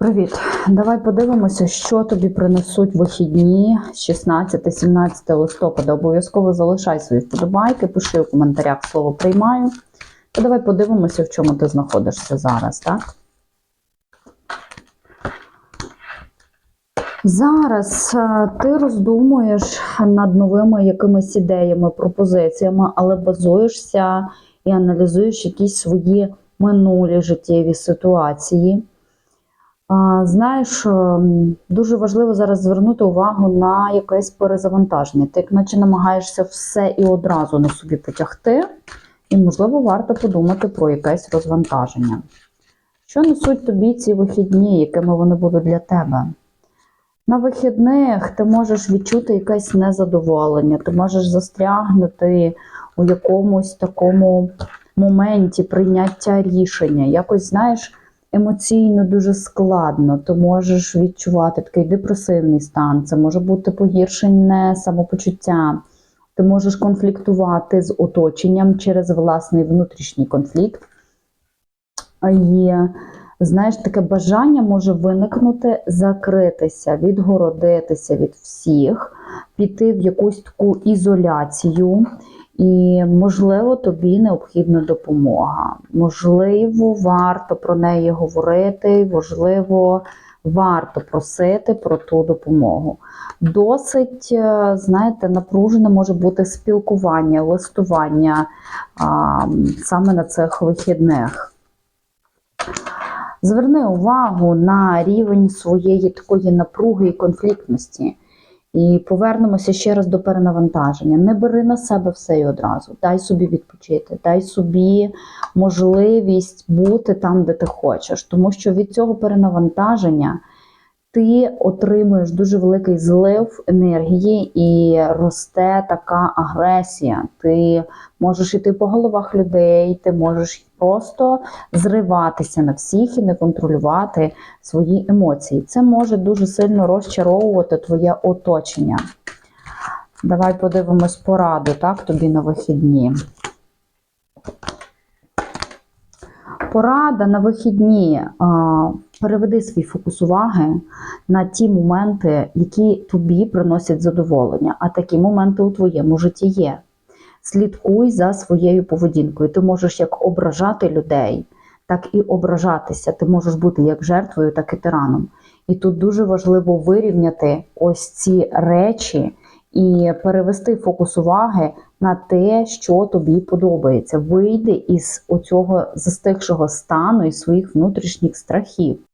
Привіт! Давай подивимося, що тобі принесуть вихідні 16-17 листопада. Обов'язково залишай свої вподобайки, пиши у коментарях слово приймаю. Та давай подивимося, в чому ти знаходишся зараз, так? Зараз е, ти роздумуєш над новими якимись ідеями, пропозиціями, але базуєшся і аналізуєш якісь свої минулі життєві ситуації. Знаєш, ем, дуже важливо зараз звернути увагу на якесь перезавантаження. Ти як наче намагаєшся все і одразу на собі потягти, і, можливо, варто подумати про якесь розвантаження. Що несуть тобі ці вихідні, якими вони будуть для тебе? На вихідних ти можеш відчути якесь незадоволення, ти можеш застрягнути у якомусь такому моменті прийняття рішення. Якось, знаєш, емоційно дуже складно. Ти можеш відчувати такий депресивний стан, це може бути погіршене самопочуття. Ти можеш конфліктувати з оточенням через власний внутрішній конфлікт. І знаєш, таке бажання може виникнути закритися, відгородитися від всіх, піти в якусь таку ізоляцію. І, можливо, тобі необхідна допомога. Можливо, варто про неї говорити, можливо, варто просити про ту допомогу. Досить, е, знаєте, напружене може бути спілкування, листування а, саме на цих вихідних. Зверни увагу на рівень своєї такої напруги і конфліктності. І повернемося ще раз до перенавантаження. Не бери на себе все і одразу. Дай собі відпочити, дай собі можливість бути там, де ти хочеш. Тому що від цього перенавантаження ти отримуєш дуже великий злив енергії і росте така агресія. Ти можеш йти по головах людей, ти можеш просто зриватися на всіх і не контролювати свої емоції. Це може дуже сильно розчаровувати твоє оточення. Давай подивимось пораду, так, тобі на вихідні. Порада на вихідні. Переведи свій фокус уваги на ті моменти, які тобі приносять задоволення, а такі моменти у твоєму житті є. Слідкуй за своєю поведінкою. Ти можеш як ображати людей, так і ображатися. Ти можеш бути як жертвою, так і тираном. І тут дуже важливо вирівняти ось ці речі і перевести фокус уваги на те, що тобі подобається. Вийди із оцього застигшого стану, із своїх внутрішніх страхів.